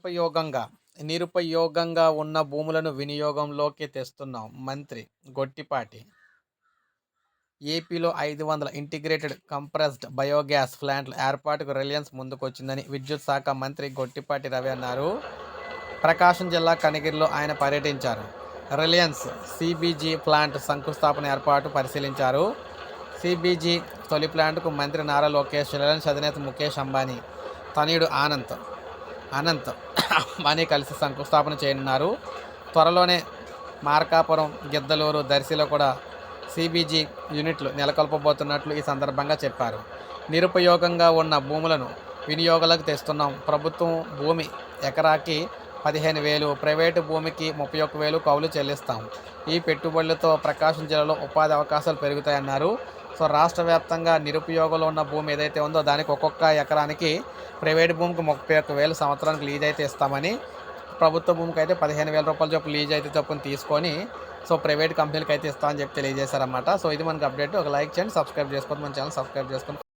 నిరుపయోగంగా నిరుపయోగంగా ఉన్న భూములను వినియోగంలోకి తెస్తున్నాం. మంత్రి గొట్టిపాటి. ఏపీలో ఐదు వందల ఇంటిగ్రేటెడ్ కంప్రెస్డ్ బయోగ్యాస్ ప్లాంట్ల ఏర్పాటుకు రిలయన్స్ ముందుకొచ్చిందని విద్యుత్ శాఖ మంత్రి గొట్టిపాటి రవి అన్నారు. ప్రకాశం జిల్లా కనిగిరిలో ఆయన పర్యటించారు. రిలయన్స్ సిబీజీ ప్లాంట్ శంకుస్థాపన ఏర్పాటు పరిశీలించారు. సిబీజీ తొలి ప్లాంట్కు మంత్రి నారా లోకేష్ రిలయన్స్ అధినేత ముఖేష్ అంబానీ తనయుడు ఆనంద్ అనంత్. అంబానీ కలిసి శంకుస్థాపన చేయనున్నారు. త్వరలోనే మార్కాపురం గిద్దలూరు దర్శిలో కూడా సిబీజీ యూనిట్లు నెలకొల్పబోతున్నట్లు ఈ సందర్భంగా చెప్పారు. నిరుపయోగంగా ఉన్న భూములను వినియోగాలకు తెస్తున్నాం. ప్రభుత్వం భూమి ఎకరాకి పదిహేను వేలు ప్రైవేటు భూమికి ముప్పై ఒక్క వేలు కౌలు చెల్లిస్తాం. ఈ పెట్టుబడులతో ప్రకాశం జిల్లాలో ఉపాధి అవకాశాలు పెరుగుతాయన్నారు. సో రాష్ట్ర వ్యాప్తంగా నిరుపయోగంలో ఉన్న భూమి ఏదైతే ఉందో దానికి ఒక్కొక్క ఎకరానికి ప్రైవేట్ భూమికి ముప్పై ఒక్క వేలు సంవత్సరానికి లీజ్ అయితే ఇస్తామని ప్రభుత్వ భూమికి అయితే పదిహేను వేల రూపాయల చొప్పున లీజ్ అయితే చొప్పున తీసుకొని సో ప్రైవేట్ కంపెనీలకి అయితే ఇస్తామని చెప్పి తెలియజేశారన్నమాట. సో ఇది మనకి అప్డేట్. ఒక లైక్ చేయండి సబ్స్క్రైబ్ చేసుకోండి మన ఛానల్ సబ్స్క్రైబ్ చేసుకోండి.